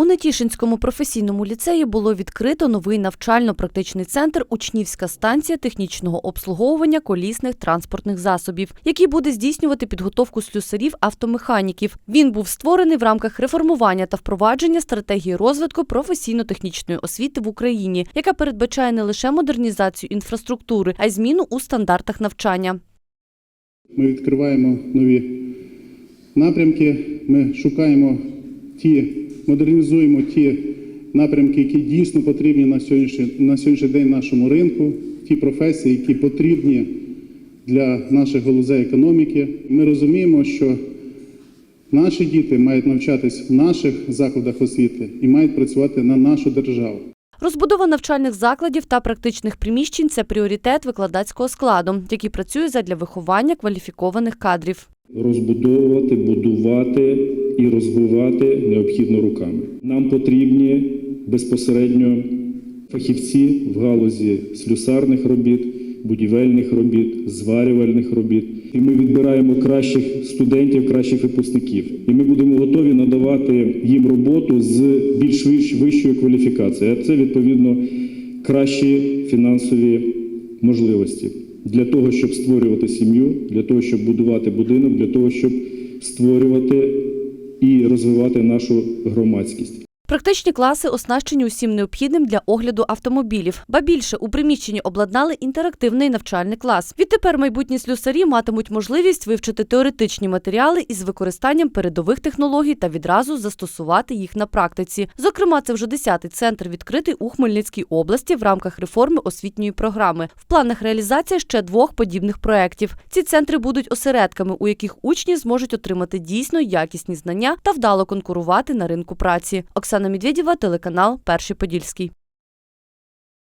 У Нетішинському професійному ліцеї було відкрито новий навчально-практичний центр Учнівська станція технічного обслуговування колісних транспортних засобів, який буде здійснювати підготовку слюсарів автомеханіків. Він був створений в рамках реформування та впровадження стратегії розвитку професійно-технічної освіти в Україні, яка передбачає не лише модернізацію інфраструктури, а й зміну у стандартах навчання. Ми відкриваємо нові напрямки, ми шукаємо ті, модернізуємо ті напрямки, які дійсно потрібні на сьогоднішній, на сьогоднішній день нашому ринку, ті професії, які потрібні для наших галузей економіки. Ми розуміємо, що наші діти мають навчатись в наших закладах освіти і мають працювати на нашу державу. Розбудова навчальних закладів та практичних приміщень це пріоритет викладацького складу, який працює задля виховання кваліфікованих кадрів. Розбудовувати, будувати і розвивати необхідно руками. Нам потрібні безпосередньо фахівці в галузі слюсарних робіт, будівельних робіт, зварювальних робіт. І ми відбираємо кращих студентів, кращих випускників. І ми будемо готові надавати їм роботу з більш вищою кваліфікацією. А це відповідно кращі фінансові можливості для того, щоб створювати сім'ю, для того, щоб будувати будинок, для того, щоб створювати і розвивати нашу громадськість. Практичні класи оснащені усім необхідним для огляду автомобілів. Ба більше у приміщенні обладнали інтерактивний навчальний клас. Відтепер майбутні слюсарі матимуть можливість вивчити теоретичні матеріали із використанням передових технологій та відразу застосувати їх на практиці. Зокрема, це вже 10-й центр відкритий у Хмельницькій області в рамках реформи освітньої програми. В планах реалізація ще двох подібних проєктів. Ці центри будуть осередками, у яких учні зможуть отримати дійсно якісні знання та вдало конкурувати на ринку праці. Оксана Медведєва, телеканал Перший Подільський.